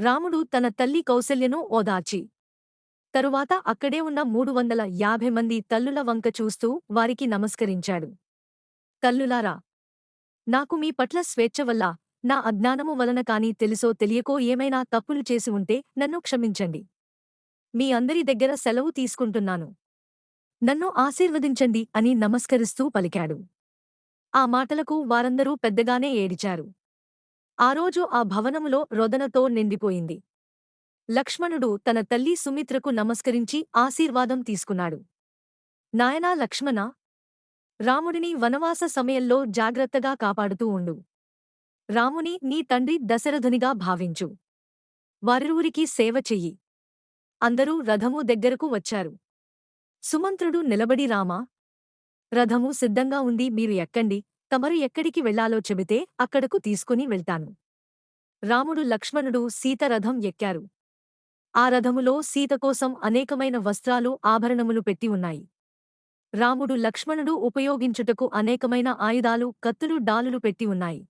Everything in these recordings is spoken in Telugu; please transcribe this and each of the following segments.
రాముడు తన తల్లి కౌశల్యను ఓదార్చి తరువాత అక్కడే ఉన్న మూడు వందల యాభై మంది తల్లుల వంక చూస్తూ వారికి నమస్కరించాడు. తల్లులారా నాకు మీ పట్ల స్వేచ్ఛ వల్ల నా అజ్ఞానము వలన కాని తెలుసో తెలియకో ఏమైనా తప్పులు చేసి ఉంటే నన్ను క్షమించండి. మీ అందరి దగ్గర సెలవు తీసుకుంటున్నాను. నన్ను ఆశీర్వదించండి అని నమస్కరిస్తూ పలికాడు. ఆ మాటలకు వారందరూ పెద్దగానే ఏడిచారు. ఆ రోజు ఆ భవనములో రొదనతో నిండిపోయింది. లక్ష్మణుడు తన తల్లి సుమిత్రకు నమస్కరించి ఆశీర్వాదం తీసుకున్నాడు. నాయనా లక్ష్మణ రాముడిని వనవాస సమయంలో జాగ్రత్తగా కాపాడుతూ ఉండు. రాముని నీ తండ్రి దశరథునిగా భావించు. వారిరువురికి సేవ చెయ్యి. అందరూ రథము దగ్గరకు వచ్చారు. సుమంత్రుడు నిలబడి రామా రథము సిద్ధంగా ఉంది మీరు ఎక్కండి. తమరు ఎక్కడికి వెళ్ళాలో చెబితే అక్కడకు తీసుకుని వెళ్తాను. రాముడు లక్ష్మణుడు సీత రథం ఎక్కారు. ఆ రథములో సీత కోసం అనేకమైన వస్త్రాలు ఆభరణములు పెట్టి ఉన్నాయి. రాముడు లక్ష్మణుడు ఉపయోగించుటకు అనేకమైన ఆయుధాలు కత్తులు డాలులు పెట్టి ఉన్నాయి.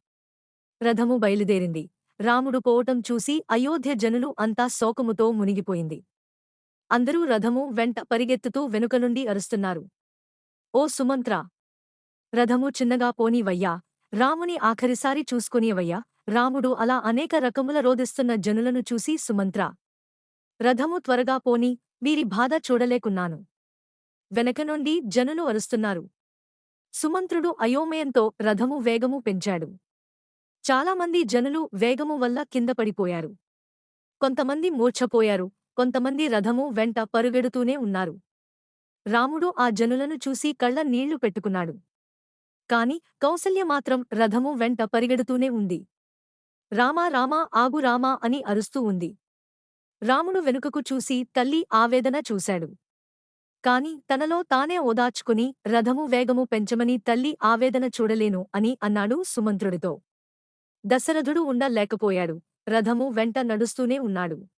రథము బయలుదేరింది. రాముడు పోవటం చూసి అయోధ్య జనులు అంతా శోకముతో మునిగిపోయింది. అందరూ రథము వెంట పరిగెత్తుతూ వెనుక నుండి అరుస్తున్నారు. ఓ సుమంత్ర! రథము చిన్నగా పోనీవయ్యా. రాముని ఆఖరిసారి చూసుకునివయ్యా. రాముడు అలా అనేక రకముల రోధిస్తున్న జనులను చూసి సుమంత్ర రథము త్వరగా పోని వీరి బాధ చూడలేకున్నాను. వెనక నుండి జనులు అరుస్తున్నారు. సుమంత్రుడు అయోమయంతో రథము వేగము పెంచాడు. చాలామంది జనులు వేగము వల్ల కింద పడిపోయారు. కొంతమంది మూర్ఛపోయారు. కొంతమంది రథము వెంట పరుగెడుతూనే ఉన్నారు. రాముడు ఆ జనులను చూసి కళ్ళ నీళ్ళు పెట్టుకున్నాడు. కాని కౌసల్య మాత్రం రథము వెంట పరిగెడుతూనే ఉంది. రామా రామా ఆగు రామా అని అరుస్తూ ఉంది. రాముడు వెనుకకు చూసి తల్లి ఆవేదన చూశాడు. కాని తనలో తానే ఓదార్చుకుని రథము వేగము పెంచమని తల్లి ఆవేదన చూడలేను అని అన్నాడు సుమంత్రుడితో. దశరథుడు ఉండలేకపోయాడు. రథము వెంట నడుస్తూనే ఉన్నాడు.